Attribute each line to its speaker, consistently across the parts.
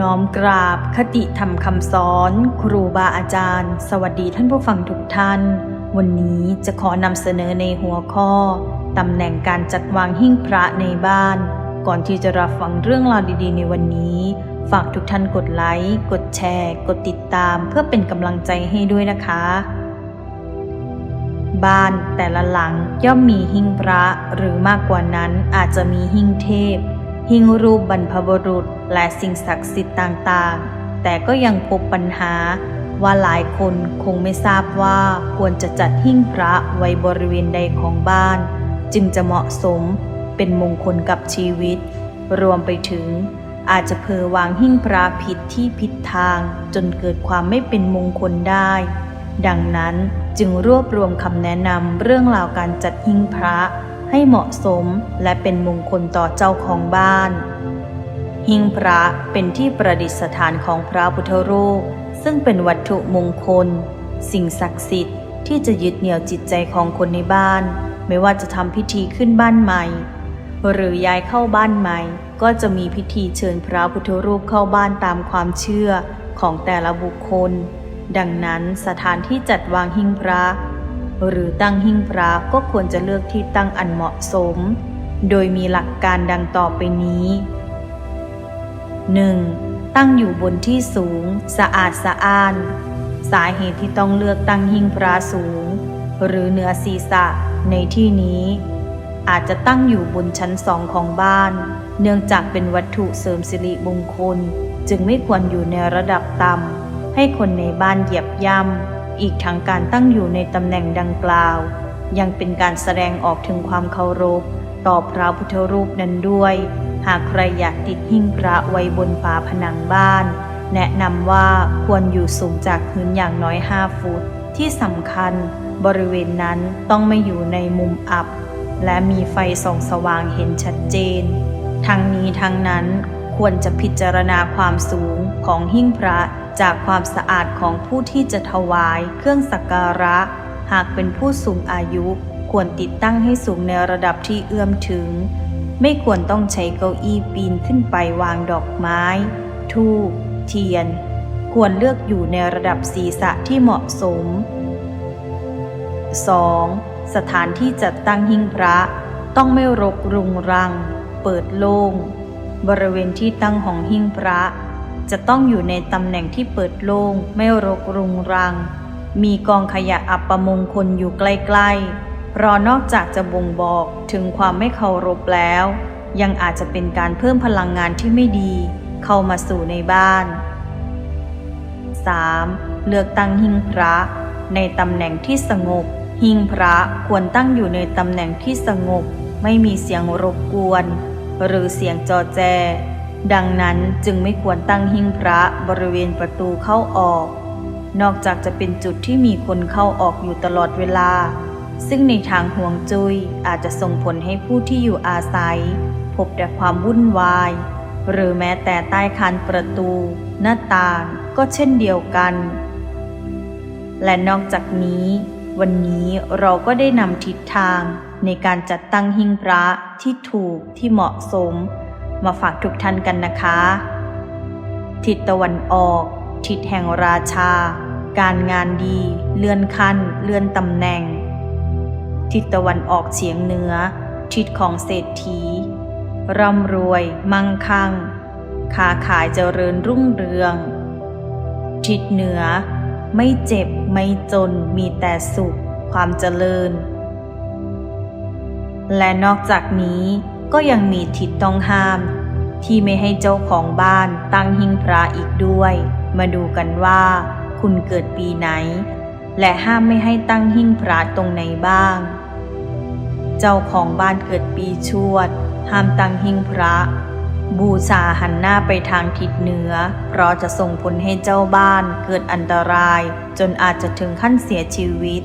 Speaker 1: น้อมกราบคติธรรมคำสอน ครูบาอาจารย์ สวัสดีท่านผู้ฟังทุกท่าน วันนี้จะขอนำเสนอในหัวข้อตำแหน่งการจัดวางหิ้งพระในบ้าน ก่อนที่จะรับฟังเรื่องราวดีๆ ในวันนี้ ฝากทุกท่านกดไลค์ กดแชร์ กดติดตามเพื่อเป็นกำลังใจให้ด้วยนะคะ บ้านแต่ละหลังย่อมมีหิ้งพระหรือมากกว่านั้นอาจจะมีหิ้งเทพ หิ้งรูปบรรพบุรุษและสิ่งศักดิ์สิทธิ์ต่างๆ แต่ก็ยังพบปัญหาว่าหลายคนคงไม่ทราบว่าควรจะจัดหิ้งพระไว้บริเวณใดของบ้าน จึงจะเหมาะสมเป็นมงคลกับชีวิต รวมไปถึง อาจจะเพอวางหิ้งพระผิดที่ผิดทาง จนเกิดความไม่เป็นมงคลได้ ดังนั้นจึงรวบรวมคำแนะนำเรื่องราวการจัดหิ้งพระ ให้เหมาะสมและเป็นมงคลต่อเจ้าของบ้าน หิ้งพระเป็นที่ประดิษฐานของพระพุทธรูป ซึ่งเป็นวัตถุมงคล สิ่งศักดิ์สิทธิ์ที่จะยึดเหนี่ยวจิตใจของคนในบ้าน ไม่ว่าจะทำพิธีขึ้นบ้านใหม่ หรือย้ายเข้าบ้านใหม่ ก็จะมีพิธีเชิญพระพุทธรูปเข้าบ้านตามความเชื่อของแต่ละบุคคล ดังนั้นสถานที่จัดวางหิ้งพระ หรือตั้งหิ้งพระก็ควรจะเลือกที่ตั้งอันเหมาะสม โดยมีหลักการดังต่อไปนี้ 1. ตั้งอยู่บนที่สูง สะอาดสะอ้าน สาเหตุที่ต้องเลือกตั้งหิ้งพระสูง หรือเหนือศีรษะในที่นี้ อาจจะตั้งอยู่บนชั้นสองของบ้าน เนื่องจากเป็นวัตถุเสริมสิริมงคล จึงไม่ควรอยู่ในระดับต่ำให้คนในบ้านเหยียบย่ำ อีกทั้งการตั้งอยู่ในตำแหน่งดังกล่าว ยังเป็นการแสดงออกถึงความเคารพ ต่อพระพุทธรูปนั้นด้วย หากใครอยากติดหิ้งพระไว้บนฝาผนังบ้าน แนะนำว่าควรอยู่สูงจากพื้นอย่างน้อย 5 ฟุต ที่สำคัญ บริเวณนั้นต้องไม่อยู่ในมุมอับ และมีไฟส่องสว่างเห็นชัดเจน ทั้งนี้ทั้งนั้นควรจะพิจารณาความสูงของหิ้งพระ จากความสะอาดของผู้ที่จะถวายเครื่องสักการะ หากเป็นผู้สูงอายุควรติดตั้งให้สูงในระดับที่เอื้อมถึง ไม่ควรต้องใช้เก้าอี้ปีนขึ้นไปวางดอกไม้ ทูบเทียน ควรเลือกอยู่ในระดับศีรษะที่เหมาะสม 2. สถานที่จัดตั้งหิ้งพระ ต้องไม่รกรุงรัง เปิดโล่ง บริเวณที่ตั้งของหิ้งพระ จะต้องอยู่ในตำแหน่งที่เปิดโล่งไม่รกรุงรัง มีกองขยะอัปมงคลอยู่ใกล้ๆเพราะนอกจากจะบ่งบอกถึงความไม่เคารพแล้ว ยังอาจจะเป็นการเพิ่มพลังงานที่ไม่ดี เข้ามาสู่ในบ้าน 3. เลือกตั้งหิ้งพระ ในตำแหน่งที่สงบ หิ้งพระควรตั้งอยู่ในตำแหน่งที่สงบ ไม่มีเสียงรบกวน หรือเสียงจอแจ ดังนั้นจึงไม่ควรตั้งหิ้งพระบริเวณประตูเข้าออก นอกจากจะเป็นจุดที่มีคนเข้าออกอยู่ตลอดเวลา ซึ่งในทางห่วงจุย้ยอาจจะส่งผลให้ผู้ที่อยู่อาศัย พบแต่ความวุ่นวาย หรือแม้แต่ใต้คานประตู หน้าต่างก็เช่นเดียวกัน และนอกจากนี้ วันนี้เราก็ได้นำทิศทางในการจัดตั้งหิ้งพระที่ถูกที่เหมาะสม มาฝากทุกท่านกันนะคะ ทิศตะวันออก ทิศแห่งราชา การงานดี เลื่อนขั้น เลื่อนตำแหน่ง ทิศตะวันออกเฉียงเหนือ ทิศของเศรษฐี ร่ำรวย มั่งคั่ง ค้าขายเจริญรุ่งเรือง ทิศเหนือ ไม่เจ็บไม่จนมีแต่สุข ความเจริญ และนอกจากนี้ ก็ยังมีทิศต้องห้าม ที่ไม่ให้เจ้าของบ้านตั้งหิ้งพระอีกด้วย มาดูกันว่า คุณเกิดปีไหน และห้ามไม่ให้ตั้งหิ้งพระตรงไหนบ้าง เจ้าของบ้านเกิดปีชวด ห้ามตั้งหิ้งพระ บูชาหันหน้าไปทางทิศเหนือ เพราะจะส่งผลให้เจ้าบ้านเกิดอันตราย จนอาจจะถึงขั้นเสียชีวิต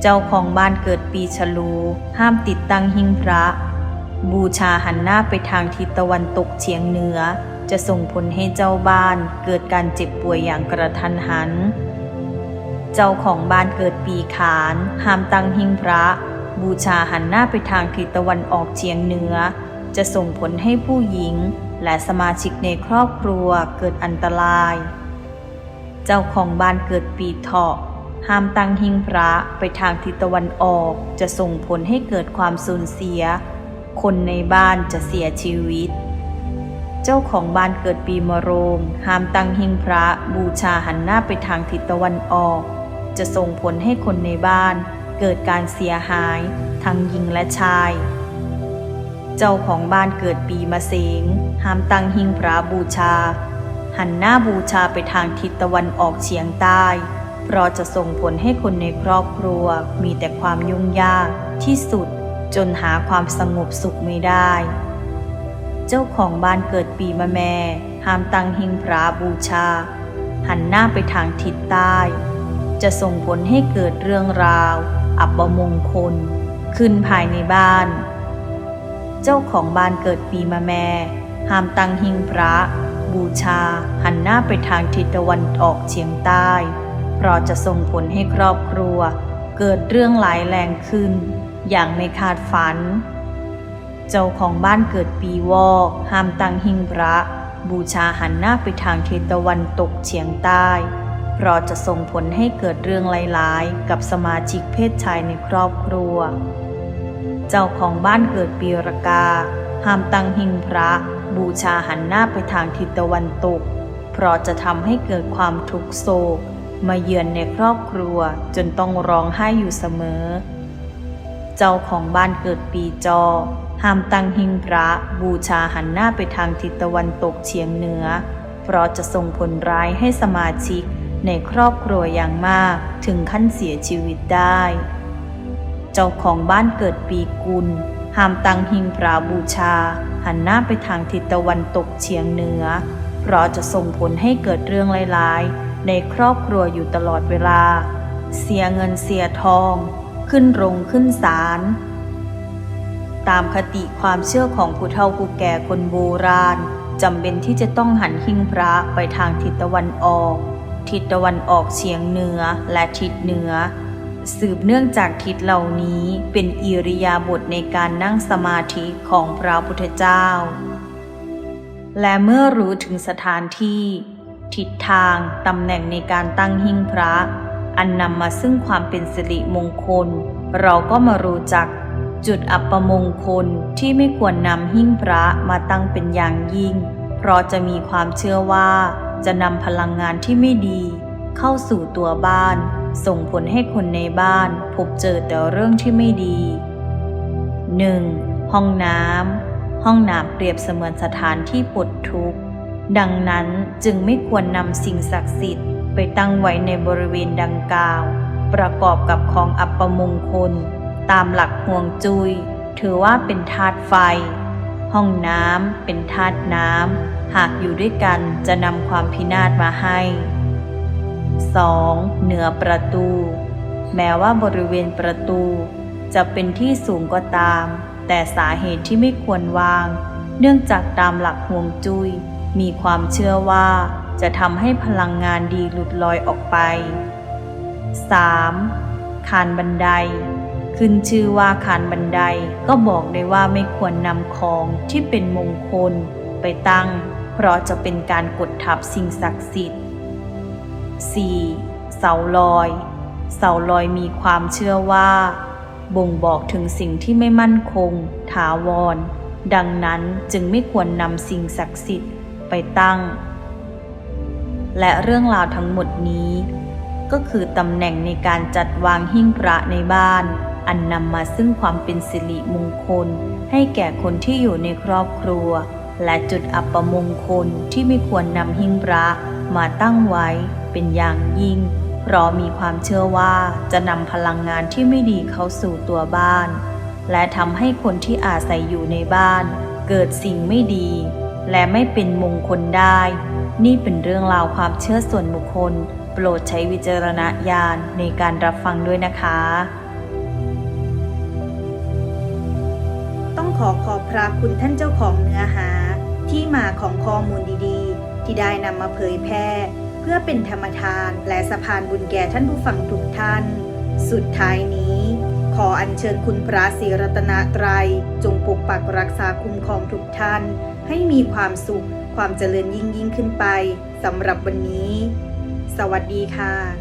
Speaker 1: เจ้าของบ้านเกิดปีฉลู ห้ามติดตั้งหิ้งพระ บูชาหันหน้าไปทางทิศตะวันตกเฉียงเหนือ จะส่งผลให้เจ้าบ้านเกิดการเจ็บป่วยอย่างกระทันหัน เจ้าของบ้านเกิดปีขานห้ามตั้งหิ้งพระ บูชาหันหน้าไปทางทิศตะวันออกเฉียงเหนือ จะส่งผลให้ผู้หญิงและสมาชิกในครอบครัวเกิดอันตราย เจ้าของบ้านเกิดปีเถาะห้ามตั้งหิ้งพระไปทางทิศตะวันออก จะส่งผลให้เกิดความสูญเสีย คนในบ้านจะเสียชีวิต เจ้าของบ้านเกิดปีมะโรง ห้ามตั้งหิ้งพระบูชาหันหน้าไปทางทิศตะวันออก จะส่งผลให้คนในบ้านเกิดการเสียหายทั้งหญิงและชาย เจ้าของบ้านเกิดปีมะเสง ห้ามตั้งหิ้งพระบูชา หันหน้าบูชาไปทางทิศตะวันออกเฉียงใต้เพราะจะส่งผลให้คนในครอบครัวมีแต่ความยุ่งยากที่สุด จนหาความสงบสุขไม่ได้ เจ้าของบ้านเกิดปีมะแม่ห้ามตั้งหิ้งพระบูชา หันหน้าไปทางทิศใต้ จะส่งผลให้เกิดเรื่องราว อับมงคล ขึ้นภายในบ้าน เจ้าของบ้านเกิดปีมะแม่ห้ามตั้งหิ้งพระ บูชา หันหน้าไปทางทิศตะวันออกเฉียงใต้ เพราะจะส่งผลให้ครอบครัว เกิดเรื่องหลายแรงขึ้น อย่างไม่คาดฝัน เจ้าของบ้านเกิดปีวอกห้ามตั้งหิ้งพระ บูชาหันหน้าไปทางทิศตะวันตกเฉียงใต้ เพราะจะส่งผลให้เกิดเรื่องหลายๆ กับสมาชิกเพศชายในครอบครัว เจ้าของบ้านเกิดปีรกา ห้ามตั้งหิ้งพระ บูชาหันหน้าไปทางทิศตะวันตก เพราะจะทำให้เกิดความทุกโศกมาเยือนในครอบครัวจนต้องร้องไห้อยู่เสมอ เจ้าของบ้านเกิดปีจอ ห้ามตั้งหิ้งพระบูชาหันหน้าไปทางทิศตะวันตกเฉียงเหนือ เพราะจะส่งผลร้ายให้สมาชิกในครอบครัวอย่างมากถึงขั้นเสียชีวิตได้ เจ้าของบ้านเกิดปีกุล ห้ามตั้งหิ้งพระบูชา หันหน้าไปทางทิศตะวันตกเฉียงเหนือ เพราะจะส่งผลให้เกิดเรื่องร้ายๆในครอบครัวอยู่ตลอดเวลา เสียเงินเสียทอง ขึ้นโรงขึ้นศาลตามคติความเชื่อของผู้เฒ่าผู้แก่คนโบราณจำเป็นที่จะต้องหันหิ้งพระไปทางทิศตะวันออก ทิศตะวันออกเฉียงเหนือและทิศเหนือ สืบเนื่องจากทิศเหล่านี้เป็นอิริยาบถในการนั่งสมาธิของพระพุทธเจ้า และเมื่อรู้ถึงสถานที่ ทิศทางตำแหน่งในการตั้งหิ้งพระ อันนำมาซึ่งความเป็นสิริมงคล เราก็มารู้จัก จุดอัปมงคลที่ไม่ควรนำหิ้งพระมาตั้งเป็นอย่างยิ่ง เพราะจะมีความเชื่อว่า จะนำพลังงานที่ไม่ดี เข้าสู่ตัวบ้าน ส่งผลให้คนในบ้าน พบเจอแต่เรื่องที่ไม่ดี 1. ห้องน้ำห้องน้ำเปรียบเสมือนสถานที่ปลดทุกข์ดังนั้นจึงไม่ควรนำสิ่งศักดิ์สิทธิ์ ไปตั้งไว้ในบริเวณดังกล่าว ประกอบกับของอัปมงคล ตามหลักห่วงจุย้ยถือว่าเป็นธาตุไฟ ห้องน้ำเป็นธาตุน้ำหากอยู่ด้วยกันจะนำความพินาศมาให้ 2. เหนือประตู แม้ว่าบริเวณประตู จะเป็นที่สูงก็ตาม แต่สาเหตุที่ไม่ควรวาง เนื่องจากตามหลักห่วงจุย้ยมีความเชื่อว่า จะทำให้พลังงานดีหลุดลอยออกไป 3. คานบันได ขึ้นชื่อว่าคานบันไดก็บอกได้ว่าไม่ควรนำของที่เป็นมงคลไปตั้ง เพราะจะเป็นการกดทับสิ่งศักดิ์สิทธิ์ 4. เสาลอย เสาลอยมีความเชื่อว่า บ่งบอกถึงสิ่งที่ไม่มั่นคง ถาวร ดังนั้นจึงไม่ควรนำสิ่งศักดิ์สิทธิ์ไปตั้ง และเรื่องราวทั้งหมดนี้ ก็คือตำแหน่งในการจัดวางหิ้งพระในบ้าน อันนำมาซึ่งความเป็นสิริมงคล ให้แก่คนที่อยู่ในครอบครัว และจุดอัปมงคลที่ไม่ควรนำหิ้งพระมาตั้งไว้เป็นอย่างยิ่ง เพราะมีความเชื่อว่าจะนำพลังงานที่ไม่ดีเข้าสู่ตัวบ้าน และทำให้คนที่อาศัยอยู่ในบ้าน เกิดสิ่งไม่ดี และไม่เป็นมงคลได้ นี่เป็นเรื่องราวความเชื่อส่วนบุคคล โปรดใช้วิจารณญาณในการรับฟังด้วยนะคะ
Speaker 2: ต้องขอขอบพระคุณท่านเจ้าของเนื้อหา ที่มาของข้อมูลดีๆ ที่ได้นำมาเผยแพร่ เพื่อเป็นธรรมทานและสะพานบุญแก่ท่านผู้ฟังทุกท่าน สุดท้ายนี้ ขออัญเชิญคุณพระศรีรัตนตรัย จงปกปักรักษาคุ้มครองทุกท่าน ให้มีความสุข ความเจริญยิ่งยิ่งขึ้นไปสำหรับวันนี้ สวัสดีค่ะ